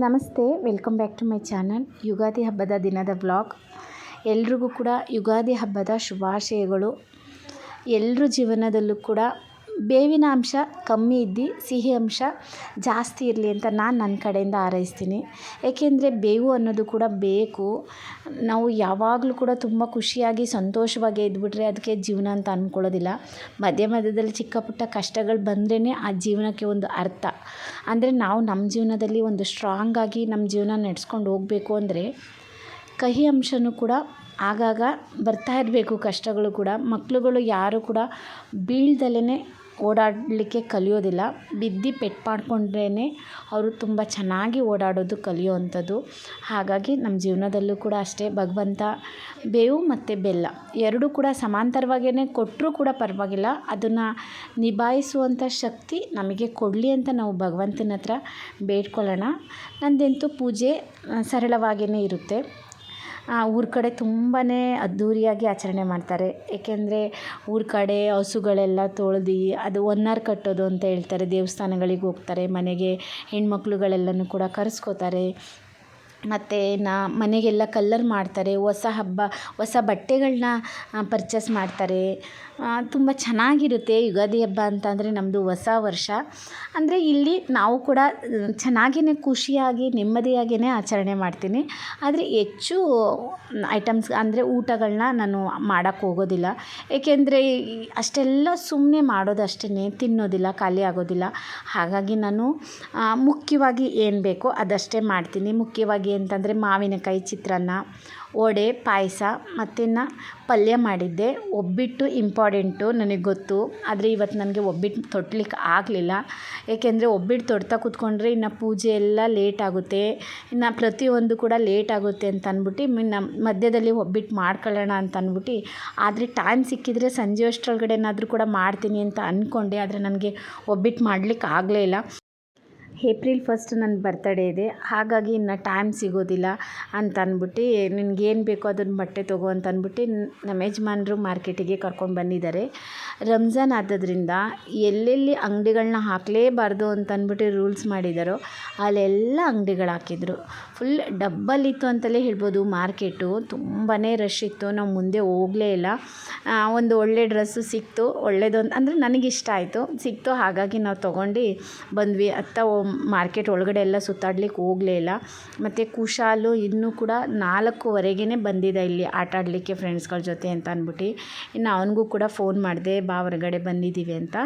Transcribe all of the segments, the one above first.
ನಮಸ್ತೆ, welcome back to my channel Yugadi ಹಬ್ಬದ ದಿನದ ಬ್ಲಾಗ್ ಎಲ್ರಿಗೂ ಕೂಡ ಯುಗಾದಿ ಹಬ್ಬದ ಶುಭಾಶಯಗಳು. ಎಲ್ಲರ ಜೀವನದಲ್ಲೂ ಕೂಡ ಬೇವಿನ ಅಂಶ ಕಮ್ಮಿ ಇದ್ದು, ಸಿಹಿ ಅಂಶ ಜಾಸ್ತಿ ಇರಲಿ ಅಂತ ನಾನು ನನ್ನ ಕಡೆಯಿಂದ ಹಾರೈಸ್ತೀನಿ. ಏಕೆಂದರೆ ಬೇವು ಅನ್ನೋದು ಕೂಡ ಬೇಕು. ನಾವು ಯಾವಾಗಲೂ ಕೂಡ ತುಂಬ ಖುಷಿಯಾಗಿ, ಸಂತೋಷವಾಗಿ ಇದ್ಬಿಟ್ರೆ ಅದಕ್ಕೆ ಜೀವನ ಅಂತ ಅಂದ್ಕೊಳ್ಳೋದಿಲ್ಲ ಮಧ್ಯ ಮಧ್ಯದಲ್ಲಿ ಚಿಕ್ಕ ಪುಟ್ಟ ಕಷ್ಟಗಳು ಬಂದ್ರೇ ಆ ಜೀವನಕ್ಕೆ ಒಂದು ಅರ್ಥ. ಅಂದರೆ ನಾವು ನಮ್ಮ ಜೀವನದಲ್ಲಿ ಒಂದು ಸ್ಟ್ರಾಂಗಾಗಿ ನಮ್ಮ ಜೀವನ ನಡೆಸ್ಕೊಂಡು ಹೋಗಬೇಕು ಅಂದರೆ ಕಹಿ ಅಂಶನೂ ಕೂಡ ಆಗಾಗ ಬರ್ತಾ ಇರಬೇಕು, ಕಷ್ಟಗಳು ಕೂಡ. ಮಕ್ಕಳುಗಳು ಯಾರು ಕೂಡ ಬೀಳ್ದಲೇ ಓಡಾಡಲಿಕ್ಕೆ ಕಲಿಯೋದಿಲ್ಲ. ಬಿದ್ದು ಪೆಟ್ಟು ಮಾಡ್ಕೊಂಡ್ರೇ ಅವರು ತುಂಬ ಚೆನ್ನಾಗಿ ಓಡಾಡೋದು ಕಲಿಯೋವಂಥದ್ದು. ಹಾಗಾಗಿ ನಮ್ಮ ಜೀವನದಲ್ಲೂ ಕೂಡ ಅಷ್ಟೇ. ಭಗವಂತ ಬೇವು ಮತ್ತು ಬೆಲ್ಲ ಎರಡೂ ಕೂಡ ಸಮಾಂತರವಾಗೇ ಕೊಟ್ಟರೂ ಕೂಡ ಪರವಾಗಿಲ್ಲ. ಅದನ್ನು ನಿಭಾಯಿಸುವಂಥ ಶಕ್ತಿ ನಮಗೆ ಕೊಡಲಿ ಅಂತ ನಾವು ಭಗವಂತನ ಹತ್ರ ಬೇಡ್ಕೊಳ್ಳೋಣ. ನಂದಂತೂ ಪೂಜೆ ಸರಳವಾಗಿಯೇ ಇರುತ್ತೆ. ಊರ ಕಡೆ ತುಂಬಾ ಅದ್ಧೂರಿಯಾಗಿ ಆಚರಣೆ ಮಾಡ್ತಾರೆ. ಏಕೆಂದರೆ ಊರ ಕಡೆ ಹಸುಗಳೆಲ್ಲ ತೊಳ್ದು ಅದು ಹೊನ್ನಾರು ಕಟ್ಟೋದು ಅಂತ ಹೇಳ್ತಾರೆ. ದೇವಸ್ಥಾನಗಳಿಗೆ ಹೋಗ್ತಾರೆ. ಮನೆಗೆ ಹೆಣ್ಮಕ್ಳುಗಳೆಲ್ಲನೂ ಕೂಡ ಕರೆಸ್ಕೋತಾರೆ. ಮತ್ತು ನಾ ಮನೆಗೆಲ್ಲ ಕಲ್ಲರ್ ಮಾಡ್ತಾರೆ, ಹೊಸ ಹಬ್ಬ, ಹೊಸ ಬಟ್ಟೆಗಳನ್ನ ಪರ್ಚೇಸ್ ಮಾಡ್ತಾರೆ. ತುಂಬ ಚೆನ್ನಾಗಿರುತ್ತೆ ಯುಗಾದಿ ಹಬ್ಬ ಅಂತಂದರೆ ನಮ್ಮದು ಹೊಸ ವರ್ಷ. ಅಂದರೆ ಇಲ್ಲಿ ನಾವು ಕೂಡ ಚೆನ್ನಾಗಿಯೇ ಖುಷಿಯಾಗಿ ನೆಮ್ಮದಿಯಾಗಿಯೇ ಆಚರಣೆ ಮಾಡ್ತೀನಿ. ಆದರೆ ಹೆಚ್ಚು ಐಟಮ್ಸ್ ಅಂದರೆ ಊಟಗಳನ್ನ ನಾನು ಮಾಡೋಕ್ಕೆ ಹೋಗೋದಿಲ್ಲ. ಏಕೆಂದರೆ ಅಷ್ಟೆಲ್ಲ ಸುಮ್ಮನೆ ಮಾಡೋದು ಅಷ್ಟೇ ತಿನ್ನೋದಿಲ್ಲ, ಖಾಲಿ ಆಗೋದಿಲ್ಲ. ಹಾಗಾಗಿ ನಾನು ಮುಖ್ಯವಾಗಿ ಏನು ಬೇಕೋ ಅದಷ್ಟೇ ಮಾಡ್ತೀನಿ. ಮುಖ್ಯವಾಗಿ ಅಂತಂದರೆ ಮಾವಿನಕಾಯಿ, ಚಿತ್ರಾನ್ನ, ವಡೆ, ಪಾಯಸ ಮತ್ತು ಇನ್ನು ಪಲ್ಯ ಮಾಡಿದ್ದೆ. ಒಬ್ಬಿಟ್ಟು ಇಂಪಾರ್ಟೆಂಟು ನನಗೆ ಗೊತ್ತು. ಆದರೆ ಇವತ್ತು ನನಗೆ ಒಬ್ಬಿಟ್ಟು ತೊಟ್ಟಲಿಕ್ಕೆ ಆಗಲಿಲ್ಲ. ಏಕೆಂದರೆ ಒಬ್ಬಿಟ್ಟು ತೊಡ್ತಾ ಕೂತ್ಕೊಂಡ್ರೆ ಇನ್ನು ಪೂಜೆ ಎಲ್ಲ ಲೇಟ್ ಆಗುತ್ತೆ. ಇನ್ನು ಪ್ರತಿಯೊಂದು ಕೂಡ ಲೇಟ್ ಆಗುತ್ತೆ ಅಂತ ಅಂದ್ಬಿಟ್ಟು ಇನ್ನು ಮಧ್ಯದಲ್ಲಿ ಒಬ್ಬಿಟ್ಟು ಮಾಡ್ಕೊಳ್ಳೋಣ ಅಂತ ಅಂದ್ಬಿಟ್ಟು ಆದರೆ ಟೈಮ್ ಸಿಕ್ಕಿದರೆ ಸಂಜೆ ಅಷ್ಟರೊಳಗಡೆ ಏನಾದರೂ ಕೂಡ ಮಾಡ್ತೀನಿ ಅಂತ ಅಂದ್ಕೊಂಡೆ ಆದರೆ ನನಗೆ ಒಬ್ಬಿಟ್ಟು ಮಾಡ್ಲಿಕ್ಕೆ ಆಗಲೇ ಇಲ್ಲ. ಏಪ್ರಿಲ್ ಫಸ್ಟ್ ನನ್ನ ಬರ್ತಡೇ ಇದೆ. ಹಾಗಾಗಿ ಇನ್ನು ಟೈಮ್ ಸಿಗೋದಿಲ್ಲ ಅಂತ ಅಂದ್ಬಿಟ್ಟು ನಿನಗೇನು ಬೇಕೋ ಅದನ್ನು ಬಟ್ಟೆ ತಗೋ ಅಂತ ಅಂದ್ಬಿಟ್ಟು ನಮ್ಮ ಯಜಮಾನರು ಮಾರ್ಕೆಟಿಗೆ ಕರ್ಕೊಂಡು ಬಂದಿದ್ದಾರೆ. ರಂಜಾನ್ ಆದದ್ರಿಂದ ಎಲ್ಲೆಲ್ಲಿ ಅಂಗಡಿಗಳನ್ನ ಹಾಕಲೇಬಾರ್ದು ಅಂತ ಅಂದ್ಬಿಟ್ಟು ರೂಲ್ಸ್ ಮಾಡಿದ್ದಾರೋ ಅಲ್ಲೆಲ್ಲ ಅಂಗಡಿಗಳು ಹಾಕಿದರು. ಫುಲ್ ಡಬ್ಬಲ್ ಇತ್ತು ಅಂತಲೇ ಹೇಳ್ಬೋದು. ಮಾರ್ಕೆಟು ತುಂಬಾ ರಶ್ ಇತ್ತು. ನಾವು ಮುಂದೆ ಹೋಗಲೇ ಇಲ್ಲ. ಒಂದು ಒಳ್ಳೆ ಡ್ರೆಸ್ಸು ಸಿಕ್ತು. ಒಳ್ಳೆಯದು ಅಂದರೆ ನನಗಿಷ್ಟ ಆಯಿತು. ಸಿಕ್ತು. ಹಾಗಾಗಿ ನಾವು ತೊಗೊಂಡು ಬಂದ್ವಿ. ಅತ್ತ ಮಾರ್ಕೆಟ್ ಒಳಗಡೆ ಎಲ್ಲ ಸುತ್ತಾಡ್ಲಿಕ್ಕೆ ಹೋಗಲೇ ಇಲ್ಲ. ಮತ್ತು ಕುಶಾಲು ಇನ್ನೂ ಕೂಡ ನಾಲ್ಕುವರೆಗೇ ಬಂದಿದೆ ಇಲ್ಲಿ ಆಟ ಆಡಲಿಕ್ಕೆ ಫ್ರೆಂಡ್ಸ್ಗಳ ಜೊತೆ ಅಂತ ಅಂದ್ಬಿಟ್ಟು ಇನ್ನು ಅವನಿಗೂ ಕೂಡ ಫೋನ್ ಮಾಡಿದೆ, ಬಾ, ಹೊರಗಡೆ ಬಂದಿದ್ದೀವಿ ಅಂತ.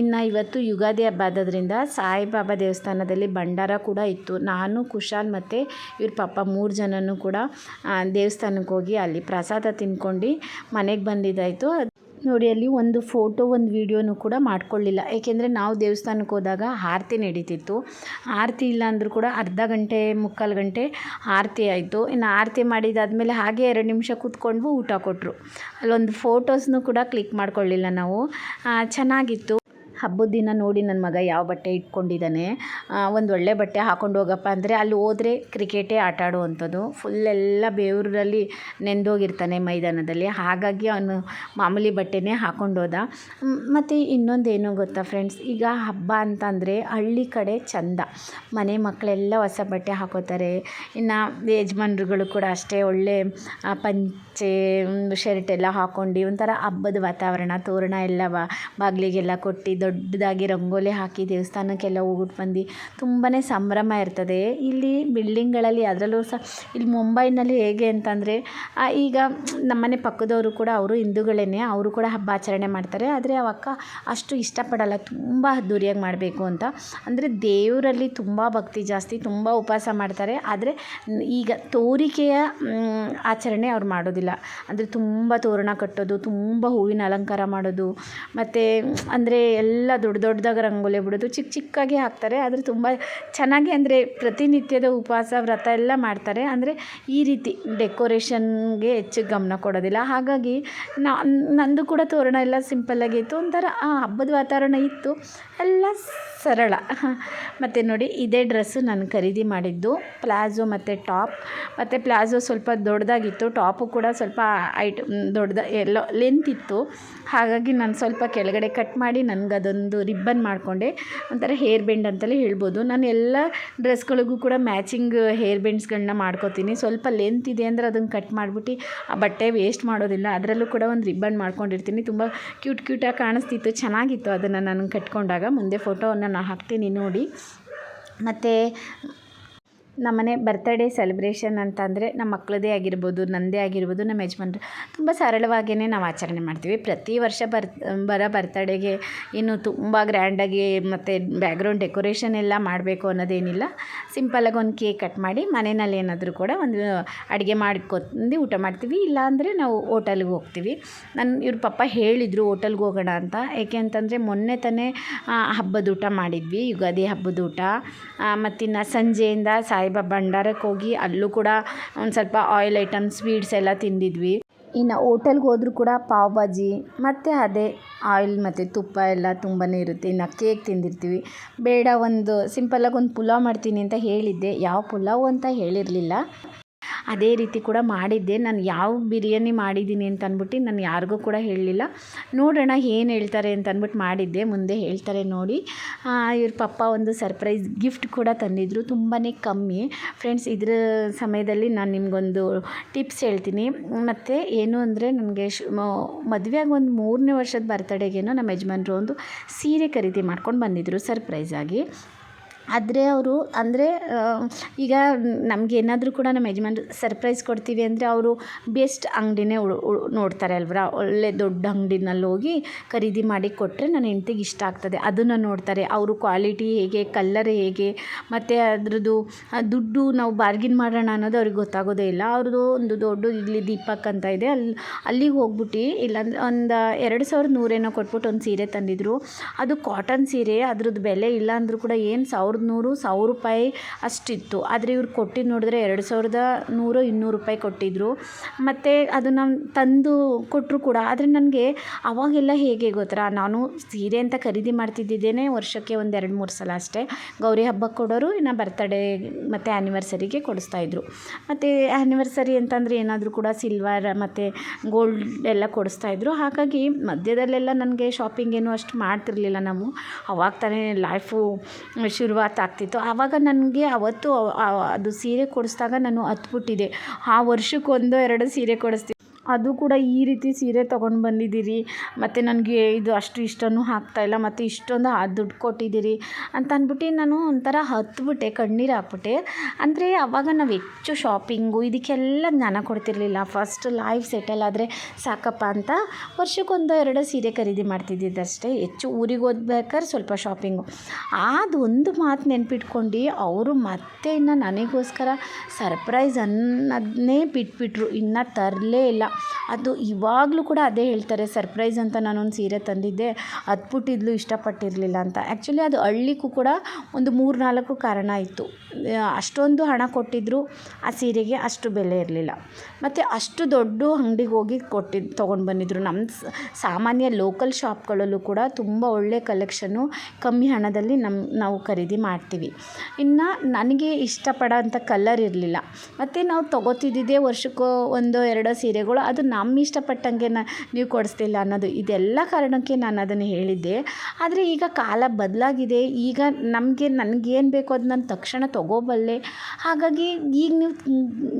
ಇನ್ನು ಇವತ್ತು ಯುಗಾದಿ ಹಬ್ಬ ಆದ್ದರಿಂದ ಸಾಯಿಬಾಬಾ ದೇವಸ್ಥಾನದಲ್ಲಿ ಭಂಡಾರ ಕೂಡ ಇತ್ತು. ನಾನು, ಕುಶಾಲ್ ಮತ್ತು ಇವ್ರ ಪಾಪ ಮೂರು ಜನನೂ ಕೂಡ ದೇವಸ್ಥಾನಕ್ಕೆ ಹೋಗಿ ಅಲ್ಲಿ ಪ್ರಸಾದ ತಿನ್ಕೊಂಡು ಮನೆಗೆ ಬಂದಿದ್ದಾಯಿತು. ನೋಡಿ, ಅಲ್ಲಿ ಒಂದು ಫೋಟೋ, ಒಂದು ವೀಡಿಯೋನು ಕೂಡ ಮಾಡ್ಕೊಳ್ಳಿಲ್ಲ. ಏಕೆಂದರೆ ನಾವು ದೇವಸ್ಥಾನಕ್ಕೆ ಹೋದಾಗ ಆರತಿ ನಡೀತಿತ್ತು. ಆರತಿ ಇಲ್ಲ ಅಂದರೂ ಕೂಡ ಅರ್ಧ ಗಂಟೆ, ಮುಕ್ಕಾಲು ಗಂಟೆ ಆರತಿ ಆಯಿತು. ಇನ್ನು ಆರತಿ ಮಾಡಿದಾದಮೇಲೆ ಹಾಗೆ ಎರಡು ನಿಮಿಷ ಕೂತ್ಕೊಂಡು ಊಟ ಕೊಟ್ಟರು ಅಲ್ಲೊಂದು ಫೋಟೋಸ್ನು ಕೂಡ ಕ್ಲಿಕ್ ಮಾಡ್ಕೊಳ್ಳಿಲ್ಲ ನಾವು. ಚೆನ್ನಾಗಿತ್ತು. ಹಬ್ಬದ ದಿನ ನೋಡಿ ನನ್ನ ಮಗ ಯಾವ ಬಟ್ಟೆ ಇಟ್ಕೊಂಡಿದ್ದಾನೆ ಒಂದು ಒಳ್ಳೆ ಬಟ್ಟೆ ಹಾಕೊಂಡು ಹೋಗಪ್ಪ ಅಂದರೆ ಅಲ್ಲಿ ಹೋದ್ರೆ ಕ್ರಿಕೆಟೇ ಆಟ ಆಡುವಂಥದ್ದು. ಫುಲ್ಲೆಲ್ಲ ಬೆವರಲ್ಲಿ ನೆಂದೋಗಿರ್ತಾನೆ ಮೈದಾನದಲ್ಲಿ. ಹಾಗಾಗಿ ಅವನು ಮಾಮೂಲಿ ಬಟ್ಟೆನೇ ಹಾಕ್ಕೊಂಡು ಹೋದ. ಮತ್ತು ಇನ್ನೊಂದೇನು ಗೊತ್ತಾ ಫ್ರೆಂಡ್ಸ್ ಈಗ ಹಬ್ಬ ಅಂತಂದರೆ ಹಳ್ಳಿ ಕಡೆ ಚಂದ. ಮನೆ ಮಕ್ಕಳೆಲ್ಲ ಹೊಸ ಬಟ್ಟೆ ಹಾಕೋತಾರೆ. ಇನ್ನು ಯಜಮಾನ್ರುಗಳು ಕೂಡ ಅಷ್ಟೇ ಒಳ್ಳೆ ಪಂಚೆ ಶರ್ಟ್ ಎಲ್ಲ ಹಾಕ್ಕೊಂಡು ಒಂಥರ ಹಬ್ಬದ ವಾತಾವರಣ, ತೋರಣ ಎಲ್ಲ ಬಾಗಿಲಿಗೆಲ್ಲ ಕೊಟ್ಟು ದೊಡ್ಡದಾಗಿ ರಂಗೋಲಿ ಹಾಕಿ ದೇವಸ್ಥಾನಕ್ಕೆಲ್ಲ ಹೋಗ್ಬಿಟ್ಟು ಬಂದು ತುಂಬಾ ಸಂಭ್ರಮ ಇರ್ತದೆ. ಇಲ್ಲಿ ಬಿಲ್ಡಿಂಗ್ಗಳಲ್ಲಿ ಅದರಲ್ಲೂ ಸಹ ಇಲ್ಲಿ ಮುಂಬೈನಲ್ಲಿ ಹೇಗೆ ಅಂತಂದರೆ ಈಗ ನಮ್ಮನೆ ಪಕ್ಕದವರು ಕೂಡ ಅವರು ಹಿಂದೂಗಳೇ ಅವರು ಕೂಡ ಹಬ್ಬ ಆಚರಣೆ ಮಾಡ್ತಾರೆ. ಆದರೆ ಅವಕ್ಕ ಅಷ್ಟು ಇಷ್ಟಪಡಲ್ಲ, ತುಂಬ ಅದ್ದೂರಿಯಾಗಿ ಮಾಡಬೇಕು ಅಂತ. ಅಂದರೆ ದೇವರಲ್ಲಿ ತುಂಬ ಭಕ್ತಿ ಜಾಸ್ತಿ, ತುಂಬ ಉಪವಾಸ ಮಾಡ್ತಾರೆ. ಆದರೆ ಈಗ ತೋರಿಕೆಯ ಆಚರಣೆ ಅವ್ರು ಮಾಡೋದಿಲ್ಲ. ಅಂದರೆ ತುಂಬ ತೋರಣ ಕಟ್ಟೋದು, ತುಂಬ ಹೂವಿನ ಅಲಂಕಾರ ಮಾಡೋದು, ಮತ್ತು ಅಂದರೆ ಎಲ್ಲ ದೊಡ್ಡ ದೊಡ್ಡದಾಗಿ ರಂಗೋಲಿ ಬಿಡೋದು, ಚಿಕ್ಕ ಚಿಕ್ಕಾಗಿ ಹಾಕ್ತಾರೆ. ಆದರೆ ತುಂಬ ಚೆನ್ನಾಗಿ ಅಂದರೆ ಪ್ರತಿನಿತ್ಯದ ಉಪವಾಸ, ವ್ರತ ಎಲ್ಲ ಮಾಡ್ತಾರೆ. ಅಂದರೆ ಈ ರೀತಿ ಡೆಕೋರೇಷನ್ಗೆ ಹೆಚ್ಚು ಗಮನ ಕೊಡೋದಿಲ್ಲ. ಹಾಗಾಗಿ ನಂದು ಕೂಡ ತೋರಣ ಎಲ್ಲ ಸಿಂಪಲ್ಲಾಗಿ ಇತ್ತು. ಒಂಥರ, ಆ ಹಬ್ಬದ ವಾತಾವರಣ ಇತ್ತು. ಎಲ್ಲ ಸರಳ. ಮತ್ತು ನೋಡಿ, ಇದೇ ಡ್ರೆಸ್ಸು ನಾನು ಖರೀದಿ ಮಾಡಿದ್ದು. ಪ್ಲಾಝೋ ಮತ್ತು ಟಾಪ್. ಮತ್ತು ಪ್ಲಾಝೋ ಸ್ವಲ್ಪ ದೊಡ್ಡದಾಗಿತ್ತು. ಟಾಪು ಕೂಡ ಸ್ವಲ್ಪ ಐಟ್, ದೊಡ್ಡದ, ಎಲ್ಲೋ, ಲೆಂತ್ ಇತ್ತು. ಹಾಗಾಗಿ ನಾನು ಸ್ವಲ್ಪ ಕೆಳಗಡೆ ಕಟ್ ಮಾಡಿ ನನಗದು ಅದೊಂದು ರಿಬ್ಬನ್ ಮಾಡಿಕೊಂಡೆ. ಒಂಥರ ಹೇರ್ ಬೆಂಡ್ ಅಂತಲೇ ಹೇಳ್ಬೋದು. ನಾನು ಎಲ್ಲ ಡ್ರೆಸ್ಗಳಿಗೂ ಕೂಡ ಮ್ಯಾಚಿಂಗ್ ಹೇರ್ ಬೆಂಡ್ಸ್ಗಳನ್ನ ಮಾಡ್ಕೋತೀನಿ. ಸ್ವಲ್ಪ ಲೆಂತ್ ಇದೆ ಅಂದರೆ ಅದನ್ನು ಕಟ್ ಮಾಡಿಬಿಟ್ಟು ಆ ಬಟ್ಟೆ ವೇಸ್ಟ್ ಮಾಡೋದಿಲ್ಲ. ಅದರಲ್ಲೂ ಕೂಡ ಒಂದು ರಿಬ್ಬನ್ ಮಾಡ್ಕೊಂಡಿರ್ತೀನಿ. ತುಂಬ ಕ್ಯೂಟ್ ಕ್ಯೂಟಾಗಿ ಕಾಣಿಸ್ತಿತ್ತು. ಚೆನ್ನಾಗಿತ್ತು ಅದನ್ನು ನಾನು ಕಟ್ಕೊಂಡಾಗ. ಮುಂದೆ ಫೋಟೋವನ್ನು ನಾನು ಹಾಕ್ತೀನಿ ನೋಡಿ. ಮತ್ತು ನಮ್ಮನೆ ಬರ್ತಡೇ ಸೆಲೆಬ್ರೇಷನ್ ಅಂತಂದರೆ ನಮ್ಮ ಮಕ್ಕಳದೇ ಆಗಿರ್ಬೋದು ನನ್ನದೇ ಆಗಿರ್ಬೋದು ನಮ್ಮ ಯಜಮಾನ್ರು ತುಂಬ ಸರಳವಾಗಿಯೇ ನಾವು ಆಚರಣೆ ಮಾಡ್ತೀವಿ. ಪ್ರತಿ ವರ್ಷ ಬರ್, ಬರೋ ಬರ್ತಡೇಗೆ ಇನ್ನು ತುಂಬ ಗ್ರ್ಯಾಂಡಾಗಿ ಮತ್ತು ಬ್ಯಾಕ್ಗ್ರೌಂಡ್ ಡೆಕೋರೇಷನ್ ಎಲ್ಲ ಮಾಡಬೇಕು ಅನ್ನೋದೇನಿಲ್ಲ. ಸಿಂಪಲಾಗಿ ಒಂದು ಕೇಕ್ ಕಟ್ ಮಾಡಿ ಮನೆಯಲ್ಲಿ ಏನಾದರೂ ಕೂಡ ಒಂದು ಅಡುಗೆ ಮಾಡ್ಕೊಂಡು ಊಟ ಮಾಡ್ತೀವಿ. ಇಲ್ಲಾಂದರೆ ನಾವು ಹೋಟೆಲ್ಗೆ ಹೋಗ್ತೀವಿ. ನನ್ನ ಇವ್ರ ಪಪ್ಪ ಹೇಳಿದರು ಹೋಟೆಲ್ಗೆ ಹೋಗೋಣ ಅಂತ. ಏಕೆ ಅಂತಂದರೆ ಮೊನ್ನೆ ತಾನೇ ಹಬ್ಬದ ಊಟ ಮಾಡಿದ್ವಿ, ಯುಗಾದಿ ಹಬ್ಬದ ಊಟ. ಮತ್ತಿನ್ನು ಸಂಜೆಯಿಂದ ಸಾಯಿಬಾಬಾ ಭಂಡಾರಕ್ಕೆ ಹೋಗಿ ಅಲ್ಲೂ ಕೂಡ ಒಂದು ಸ್ವಲ್ಪ ಆಯಿಲ್ ಐಟಮ್ಸ್ ಸ್ವೀಟ್ಸ್ ಎಲ್ಲ ತಿಂದಿದ್ವಿ. ಇನ್ನು ಹೋಟೆಲ್ಗೆ ಹೋದರೂ ಕೂಡ ಪಾವ್ ಭಾಜಿ, ಮತ್ತು ಅದೇ ಆಯಿಲ್ ಮತ್ತು ತುಪ್ಪ ಎಲ್ಲ ತುಂಬಾ ಇರುತ್ತೆ. ಇನ್ನು ಕೇಕ್ ತಿಂದಿರ್ತೀವಿ. ಬೇಡ ಒಂದು ಸಿಂಪಲ್ಲಾಗಿ ಒಂದು ಪುಲಾವ್ ಮಾಡ್ತೀನಿ ಅಂತ ಹೇಳಿದ್ದೆ. ಯಾವ ಪುಲಾವ್ ಅಂತ ಹೇಳಿರಲಿಲ್ಲ. ಅದೇ ರೀತಿ ಕೂಡ ಮಾಡಿದ್ದೆ. ನಾನು ಯಾವ ಬಿರಿಯಾನಿ ಮಾಡಿದ್ದೀನಿ ಅಂತ ಅಂದ್ಬಿಟ್ಟು ನಾನು ಯಾರಿಗೂ ಕೂಡ ಹೇಳಲಿಲ್ಲ. ನೋಡೋಣ ಏನು ಹೇಳ್ತಾರೆ ಅಂತ ಅಂದ್ಬಿಟ್ಟು ಮಾಡಿದ್ದೆ. ಮುಂದೆ ಹೇಳ್ತಾರೆ ನೋಡಿ. ಇವ್ರ ಪಪ್ಪ ಒಂದು ಸರ್ಪ್ರೈಸ್ ಗಿಫ್ಟ್ ಕೂಡ ತಂದಿದ್ದರು ತುಂಬಾ ಕಮ್ಮಿ. ಫ್ರೆಂಡ್ಸ್, ಇದ್ರ ಸಮಯದಲ್ಲಿ ನಾನು ನಿಮಗೊಂದು ಟಿಪ್ಸ್ ಹೇಳ್ತೀನಿ. ಮತ್ತು ಏನು ಅಂದರೆ ನನಗೆ ಶ್ ಮದುವೆಯಾಗಿ ಒಂದು ಮೂರನೇ ವರ್ಷದ ಬರ್ತಡೇಗೇನೋ ನಮ್ಮ ಯಜಮಾನ್ರು ಒಂದು ಸೀರೆ ಖರೀದಿ ಮಾಡ್ಕೊಂಡು ಬಂದಿದ್ದರು ಸರ್ಪ್ರೈಸಾಗಿ ಆದರೆ ಅವರು ಅಂದರೆ ಈಗ ನಮಗೇನಾದರೂ ಕೂಡ ನಮ್ಮ ಯಜಮಾನ್ರು ಸರ್ಪ್ರೈಸ್ ಕೊಡ್ತೀವಿ ಅಂದರೆ ಅವರು ಬೆಸ್ಟ್ ಅಂಗಡಿನೇ ನೋಡ್ತಾರೆ ಅಲ್ವಾ ಒಳ್ಳೆ ದೊಡ್ಡ ಅಂಗಡಿನಲ್ಲಿ ಹೋಗಿ ಖರೀದಿ ಮಾಡಿ ಕೊಟ್ಟರೆ ನನ್ನ ಹೆಂಡತಿಗೆ ಇಷ್ಟ ಆಗ್ತದೆ. ಅದನ್ನು ನೋಡ್ತಾರೆ. ಅವರು ಕ್ವಾಲಿಟಿ ಹೇಗೆ ಕಲ್ಲರ್ ಹೇಗೆ, ಮತ್ತು ಅದರದ್ದು ದುಡ್ಡು ನಾವು ಬಾರ್ಗಿನ್ ಮಾಡೋಣ ಅನ್ನೋದು ಅವ್ರಿಗೆ ಗೊತ್ತಾಗೋದೇ ಇಲ್ಲ. ಅವ್ರದ್ದು ಒಂದು ದೊಡ್ಡ ಇಲ್ಲಿ ದೀಪಕ್ ಅಂತ ಇದೆ. ಅಲ್ಲಿ ಅಲ್ಲಿಗೆ ಹೋಗ್ಬಿಟ್ಟು ಇಲ್ಲಾಂದ್ರೆ ಒಂದು ಎರಡು ಸಾವಿರದ ನೂರೇನೋ ಕೊಟ್ಬಿಟ್ಟು ಒಂದು ಸೀರೆ ತಂದಿದ್ರು. ಅದು ಕಾಟನ್ ಸೀರೆ, ಅದ್ರದ್ದು ಬೆಲೆ ಇಲ್ಲ ಅಂದರೂ ಕೂಡ ಏನು ಸಾವಿರದ ನೂರು ಸಾವಿರ ರೂಪಾಯಿ ಅಷ್ಟಿತ್ತು. ಆದರೆ ಇವ್ರು ಕೊಟ್ಟಿದ್ದು ನೋಡಿದ್ರೆ ಎರಡು ಸಾವಿರದ ನೂರು, ಇನ್ನೂರು ರೂಪಾಯಿ ಕೊಟ್ಟಿದ್ದರು ಮತ್ತು ಅದನ್ನು ತಂದು ಕೊಟ್ಟರು ಕೂಡ. ಆದರೆ ನನಗೆ ಅವಾಗೆಲ್ಲ ಹೇಗೆ ಗೊತ್ತಾ? ನಾನು ಸೀರೆ ಅಂತ ಖರೀದಿ ಮಾಡ್ತಿದ್ದಿದ್ದೇನೆ ವರ್ಷಕ್ಕೆ ಒಂದು ಎರಡು ಮೂರು ಸಲ ಅಷ್ಟೇ. ಗೌರಿ ಹಬ್ಬಕ್ಕೆ ಕೊಡೋರು ಇನ್ನು ಬರ್ತಡೇ ಮತ್ತು ಆ್ಯನಿವರ್ಸರಿಗೆ ಕೊಡಿಸ್ತಾಯಿದ್ರು ಮತ್ತು ಆ್ಯನಿವರ್ಸರಿ ಅಂತಂದರೆ ಏನಾದರೂ ಕೂಡ ಸಿಲ್ವರ್ ಮತ್ತು ಗೋಲ್ಡ್ ಎಲ್ಲ ಕೊಡಿಸ್ತಾಯಿದ್ರು ಹಾಗಾಗಿ ಮಧ್ಯದಲ್ಲೆಲ್ಲ ನನಗೆ ಶಾಪಿಂಗ್ ಏನು ಅಷ್ಟು ಮಾಡ್ತಿರಲಿಲ್ಲ ನಾವು. ಅವಾಗ ತಾನೇ ಲೈಫು ಶುರುವಾತ್ ಆಗ್ತಿತ್ತು ಆವಾಗ ನನಗೆ ಅವತ್ತು ಅದು ಸೀರೆ ಕೊಡಿಸ್ದಾಗ ನಾನು ಹತ್ಬಿಟ್ಟಿದ್ದೆ. ಆ ವರ್ಷಕ್ಕೆ ಎರಡು ಸೀರೆ ಕೊಡಿಸ್ತಿ ಅದು ಕೂಡ ಈ ರೀತಿ ಸೀರೆ ತೊಗೊಂಡು ಬಂದಿದ್ದೀರಿ. ಮತ್ತು ನನಗೆ ಇದು ಅಷ್ಟು ಇಷ್ಟನೂ ಆಗ್ತಾಯಿಲ್ಲ ಮತ್ತು ಇಷ್ಟೊಂದು ದುಡ್ಡು ಕೊಟ್ಟಿದ್ದೀರಿ ಅಂತ ಅಂದ್ಬಿಟ್ಟು ನಾನು ಒಂಥರ ಹತ್ಬಿಟ್ಟೆ, ಕಣ್ಣೀರು ಹಾಕ್ಬಿಟ್ಟೆ. ಅಂದರೆ ಆವಾಗ ನಾವು ಹೆಚ್ಚು ಶಾಪಿಂಗು ಇದಕ್ಕೆಲ್ಲ ಜ್ಞಾನ ಕೊಡ್ತಿರಲಿಲ್ಲ. ಫಸ್ಟ್ ಲೈಫ್ ಸೆಟಲ್ ಆದರೆ ಸಾಕಪ್ಪ ಅಂತ ವರ್ಷಕ್ಕೊಂದು ಎರಡು ಸೀರೆ ಖರೀದಿ ಮಾಡ್ತಿದ್ದಿದ್ದಷ್ಟೇ. ಹೆಚ್ಚು ಊರಿಗೆ ಹೋಗ್ಬೇಕಾದ್ರೆ ಸ್ವಲ್ಪ ಶಾಪಿಂಗು ಅದೊಂದು ಮಾತು ನೆನ್ಪಿಟ್ಕೊಂಡು, ಅವರು ಮತ್ತೆ ಇನ್ನು ನನಗೋಸ್ಕರ ಸರ್ಪ್ರೈಸ್ ಅನ್ನೋದನ್ನೇ ಬಿಟ್ಬಿಟ್ರು. ಇನ್ನು ತರಲೇ ಇಲ್ಲ. ಅದು ಇವಾಗಲೂ ಕೂಡ ಅದೇ ಹೇಳ್ತಾರೆ, ಸರ್ಪ್ರೈಸ್ ಅಂತ ನಾನೊಂದು ಸೀರೆ ತಂದಿದ್ದೆ, ಅದ್ಬಿಟ್ಟಿದ್ಲು, ಇಷ್ಟಪಟ್ಟಿರಲಿಲ್ಲ ಅಂತ. ಆ್ಯಕ್ಚುಲಿ ಅದು ಹಳ್ಳಿಗೂ ಕೂಡ ಒಂದು ಮೂರು ನಾಲ್ಕು ಕಾರಣ ಇತ್ತು. ಅಷ್ಟೊಂದು ಹಣ ಕೊಟ್ಟಿದ್ದರು ಆ ಸೀರೆಗೆ ಅಷ್ಟು ಬೆಲೆ ಇರಲಿಲ್ಲ. ಮತ್ತು ಅಷ್ಟು ದೊಡ್ಡ ಅಂಗಡಿಗೆ ಹೋಗಿ ಕೊಟ್ಟಿದ್ದು ತೊಗೊಂಡು ಬಂದಿದ್ದರು ನಮ್ಮ ಸಾಮಾನ್ಯ ಲೋಕಲ್ ಶಾಪ್ಗಳಲ್ಲೂ ಕೂಡ ತುಂಬ ಒಳ್ಳೆ ಕಲೆಕ್ಷನ್ನು ಕಮ್ಮಿ ಹಣದಲ್ಲಿ ನಮ್ಮ ನಾವು ಖರೀದಿ ಮಾಡ್ತೀವಿ. ಇನ್ನು ನನಗೆ ಇಷ್ಟಪಡೋ ಅಂಥ ಕಲ್ಲರ್ ಇರಲಿಲ್ಲ. ಮತ್ತು ನಾವು ತೊಗೋತಿದ್ದಿದ್ದೇ ವರ್ಷಕ್ಕೋ ಒಂದೋ ಎರಡೋ ಸೀರೆಗಳು, ಅದು ನಮ್ಮ ಇಷ್ಟಪಟ್ಟಂಗೆ ನೀವು ಕೊಡಿಸ್ತಿಲ್ಲ ಅನ್ನೋದು ಇದೆಲ್ಲ ಕಾರಣಕ್ಕೆ ನಾನು ಅದನ್ನು ಹೇಳಿದ್ದೆ. ಆದರೆ ಈಗ ಕಾಲ ಬದಲಾಗಿದೆ. ಈಗ ನಮಗೆ ನನಗೇನು ಬೇಕೋ ಅದು ನಾನು ತಕ್ಷಣ ತೊಗೋಬಲ್ಲೆ. ಹಾಗಾಗಿ ಈಗ ನೀವು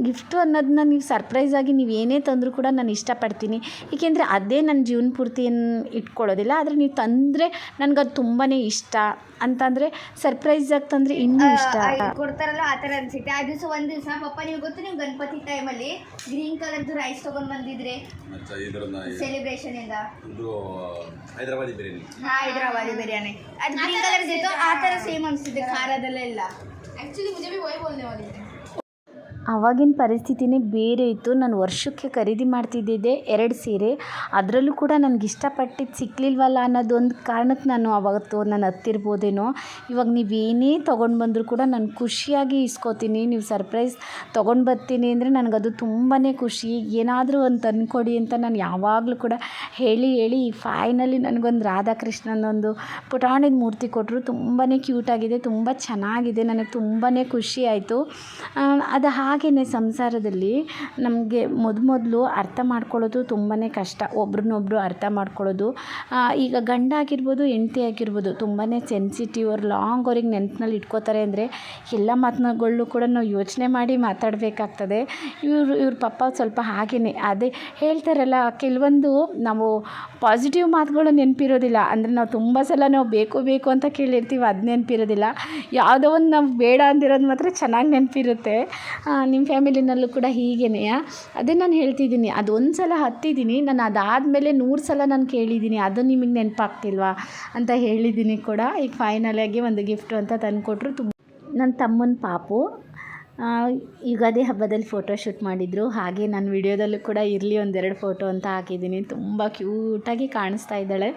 ಗಿಫ್ಟು ಅನ್ನೋದನ್ನ ನೀವು ಸರ್ಪ್ರೈಸ್ ಆಗಿ ನೀವು ಏನೇ ತಂದರೂ ಕೂಡ ನಾನು ಇಷ್ಟಪಡ್ತೀನಿ. ಏಕೆಂದರೆ ಅದೇ ನನ್ನ ಜೀವನ ಪೂರ್ತಿ ಇಟ್ಕೊಳ್ಳೋದಿಲ್ಲ. ಆದರೆ ನೀವು ತಂದರೆ ನನಗದು ತುಂಬಾ ಇಷ್ಟ. ಅಂತಂದರೆ ಸರ್ಪ್ರೈಸಾಗಿ ತಂದರೆ ಇನ್ನೂ ಇಷ್ಟ. ಕೊಡ್ತಾರಲ್ಲ ಆ ಥರ ಅನಿಸುತ್ತೆ. ಆ ದಿವಸ ಒಂದು ದಿವಸ ಪಪ್ಪ ನೀವು ಗೊತ್ತು ನೀವು ಗಣಪತಿ ಟೈಮಲ್ಲಿ ಗ್ರೀನ್ ಕಲರ್ದು ರೈಸ್ ತೊಗೊಂಡು ಬಂದಿದ್ರೆ. ಹೆಂಗಿದ್ರಿ ಸೆಲೆಬ್ರೇಷನ್ ಇಂದ? ಇದು ಹೈದರಾಬಾದಿ ಬಿರಿಯಾನಿ. ಹೈದರಾಬಾದಿ ಬಿರಿಯಾನಿ. ಅದು ಗ್ರೀನ್ ಕಲರ್ ಇತ್ತು ಆ ಥರ ಸೇಮ್ ಅನಿಸ್ತಿದೆ ಖಾರದೆಲ್ಲ ಇಲ್ಲ ಆ್ಯಕ್ಚುಲಿ ಮುಜೆ ಭಿ ವೈ ಬೋಲ್ನೆ ವಾಲಿ ಆವಾಗಿನ ಪರಿಸ್ಥಿತಿನೇ ಬೇರೆ ಇತ್ತು. ನಾನು ವರ್ಷಕ್ಕೆ ಖರೀದಿ ಮಾಡ್ತಿದ್ದಿದ್ದೆ ಎರಡು ಸೀರೆ. ಅದರಲ್ಲೂ ಕೂಡ ನನಗೆ ಇಷ್ಟಪಟ್ಟಿದ್ದು ಸಿಕ್ಕಲಿಲ್ವಲ್ಲ ಅನ್ನೋದೊಂದು ಕಾರಣಕ್ಕೆ ನಾನು ಆವತ್ತು ನಾನು ಹತ್ತಿರ್ಬೋದೇನೋ. ಇವಾಗ ನೀವೇನೇ ತೊಗೊಂಡು ಬಂದರೂ ಕೂಡ ನಾನು ಖುಷಿಯಾಗಿ ಇಸ್ಕೋತೀನಿ. ನೀವು ಸರ್ಪ್ರೈಸ್ ತೊಗೊಂಡು ಬರ್ತೀನಿ ಅಂದರೆ ನನಗದು ತುಂಬಾ ಖುಷಿ. ಏನಾದರೂ ಒಂದು ತಂದುಕೊಡಿ ಅಂತ ನಾನು ಯಾವಾಗಲೂ ಕೂಡ ಹೇಳಿ ಹೇಳಿ ಫೈನಲಿ ನನಗೊಂದು ರಾಧಾಕೃಷ್ಣನೊಂದು ಪುಟಾಣಿದ ಮೂರ್ತಿ ಕೊಟ್ಟರು ತುಂಬಾ ಕ್ಯೂಟಾಗಿದೆ ತುಂಬ ಚೆನ್ನಾಗಿದೆ, ನನಗೆ ತುಂಬಾ ಖುಷಿ ಆಯಿತು. ಅದು ಹಾಗೆಯೇ ಸಂಸಾರದಲ್ಲಿ ನಮಗೆ ಮೊದಲು ಅರ್ಥ ಮಾಡ್ಕೊಳ್ಳೋದು ತುಂಬಾ ಕಷ್ಟ. ಒಬ್ರನ್ನೊಬ್ರು ಅರ್ಥ ಮಾಡ್ಕೊಳ್ಳೋದು. ಈಗ ಗಂಡ ಆಗಿರ್ಬೋದು ಹೆಂಡ್ತಿ ಆಗಿರ್ಬೋದು ತುಂಬಾ ಸೆನ್ಸಿಟಿವ್ ಅವ್ರು ಲಾಂಗ್ ಅವ್ರಿಗೆ ನೆನಪಿನಲ್ಲಿ ಇಟ್ಕೋತಾರೆ ಅಂದರೆ ಎಲ್ಲ ಮಾತುಗಳು ಕೂಡ ನಾವು ಯೋಚನೆ ಮಾಡಿ ಮಾತಾಡಬೇಕಾಗ್ತದೆ. ಇವರು, ಇವ್ರ ಪಪ್ಪ ಸ್ವಲ್ಪ ಹಾಗೆಯೇ ಅದೇ ಹೇಳ್ತಾರಲ್ಲ, ಕೆಲವೊಂದು ನಾವು ಪಾಸಿಟಿವ್ ಮಾತುಗಳು ನೆನಪಿರೋದಿಲ್ಲ. ಅಂದರೆ ನಾವು ತುಂಬ ಸಲ ನಾವು ಬೇಕು ಬೇಕು ಅಂತ ಕೇಳಿರ್ತೀವಿ, ಅದು ನೆನಪಿರೋದಿಲ್ಲ. ಯಾವುದೋ ಒಂದು ನಾವು ಬೇಡ ಅಂದಿರೋದು ಮಾತ್ರ ಚೆನ್ನಾಗಿ ನೆನಪಿರುತ್ತೆ. ನಿಮ್ಮ ಫ್ಯಾಮಿಲಿನಲ್ಲೂ ಕೂಡ ಹೀಗೇನೆ ಅದೇ ನಾನು ಹೇಳ್ತಿದ್ದೀನಿ, ಅದು ಒಂದು ಸಲ ಹತ್ತಿದ್ದೀನಿ, ನಾನು ಅದಾದಮೇಲೆ ನೂರು ಸಲ ನಾನು ಕೇಳಿದ್ದೀನಿ, ಅದು ನಿಮಗೆ ನೆನಪಾಗ್ತಿಲ್ವಾ ಅಂತ ಹೇಳಿದ್ದೀನಿ ಕೂಡ. ಈಗ ಫೈನಲಾಗಿ ಒಂದು ಗಿಫ್ಟು ಅಂತ ತಂದುಕೊಟ್ರು ತುಂಬ. ನನ್ನ ತಮ್ಮನ ಪಾಪು ಯುಗಾದಿ ಹಬ್ಬದಲ್ಲಿ ಫೋಟೋ ಶೂಟ್ ಮಾಡಿದರು, ಹಾಗೆ ನಾನು ವಿಡಿಯೋದಲ್ಲೂ ಕೂಡ ಇರಲಿ ಒಂದೆರಡು ಫೋಟೋ ಅಂತ ಹಾಕಿದ್ದೀನಿ, ತುಂಬ ಕ್ಯೂಟಾಗಿ ಕಾಣಿಸ್ತಾ ಇದ್ದಾಳೆ.